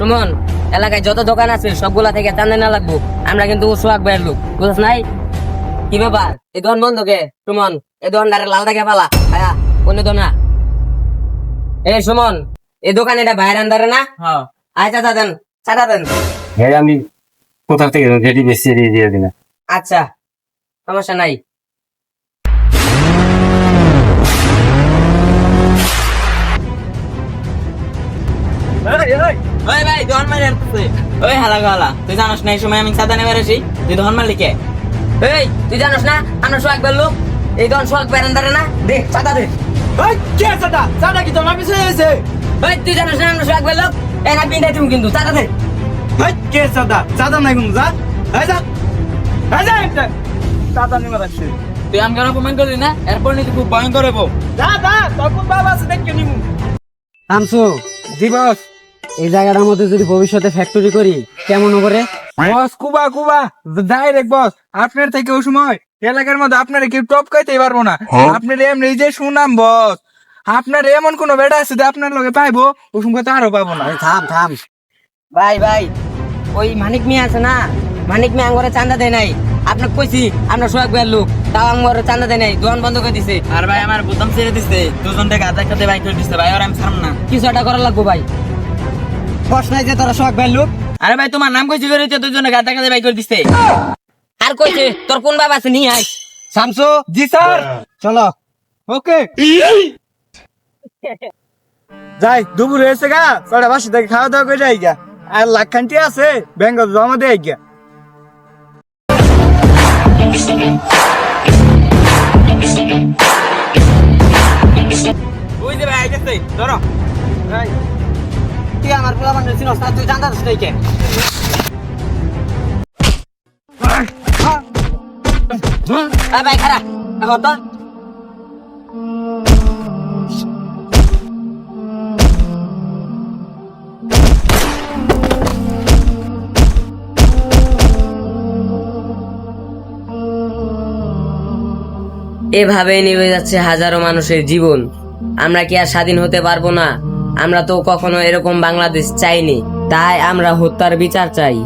সুমন এলাকায় যত দোকান আছে সবগুলা থেকে চান্দা না লাগবো। আমরা কিন্তু সোহাগ ভাইয়ের লোক বুঝছ নাই? কি ব্যাপার? এই দোকান বন্ধ কে সুমন এই দোকানদারে লাল দেখে পালা। ভাইয়া অন্য দোকান না এ সুমন এই দোকান এটা ভাইয়ের আন্দারে না? হ্যাঁ। আয় চাচা দেন চাচা দেন। হ্যাঁ আমি কোথা থেকে রেডি বেশি দিয়ে দিয়ে দিন আচ্ছা সমস্যা নাই। ওই ভাই দোকান মারি আনতেছে। ওই হালা গালা তুই জানোস না এই সময় আমি সাদা নেবে আসি? তুই দোকান মালিকে এই তুই জানোস না আমরা সোহাগ লোক? এই দোকান সোহাগ ভাইয়ের আন্দারে না? দে চাচা দে। এই কে সাদা? সাদা কি তোমার পিছনে এসে এই তুই জানোস না আমরা সোহাগ লোক? এই না পিন্ডাই তুমি কিন্তু চাচা দে। এই কে সাদা? সাদা নাই কোন যা। এই যা। এই যা একটা। সাদা নিয়ে রাখছে তুই আমাকে অপমান করলি না? এরপর নি তুই খুব ভয়ঙ্কর হব যা যা তোর বাবা আছে দেখকে নিমু। শামসু দিবস। এই জায়গাটার মধ্যে যদি ভবিষ্যতে ফ্যাক্টরি করি কেমন করে বস কুবা কুবা ডাইরেক্ট বস আপনার থেকে ওই সময় এলাকার মধ্যে আপনার কেউ টপ খাইতেই পারব না। আপনার এমনি যে সুনাম বস আপনার এমন কোন বেটা আছে যে আপনার লগে পাইবো ওই সময় তো আরও পাবো না। থাম থাম। ভাই ভাই ওই মানিক মিয়া আছে না? মানিক মিয়া আঙ্গরে চান্দা দেয় নাই। আপনাকে কইছি আমরা সোহাগ ভাইয়ের লোক। তাও আঙ্গরে চান্দা দেয় নাই দোকান বন্ধ করে দিছে। আর ভাই আমার বোতাম ছেড়ে দিছে। দুজন থেকে আধা একসাথে বাইক করে দিচ্ছে ভাই আর আমি ছাড়ম না। কিছু একটা করা লাগবো ভাই। বস নাই যে তোরা শখ ভাই লোক। আরে ভাই তোমার নাম কইছি করে দুজন থেকে আধা একসাথে বাইক করে দিচ্ছে আর কইছে তোর কোন বাবা আছে? নিয়ে আয়। শামসু জি স্যার। চলো। ওকে। যাই দুপুর হয়েছে গা কটা বাসা থেকে খাওয়া দাওয়া করে যাই গা। আর লাখখানটি আছে ব্যাংক জমা দেয় গা। ওই যে ভাই আইতেছে ধরো। তুই আমার পোলা বান্ধব চিনস না তুই জানতাস নাই কে? আ ভাই খারা এখন তো এভাবে নিভে যাচ্ছে হাজারো মানুষের জীবন। আমরা কি আর স্বাধীন হতে পারব না? আমরা তো কখনো এরকম বাংলাদেশ চাইনি তাই আমরা হত্যার বিচার চাই।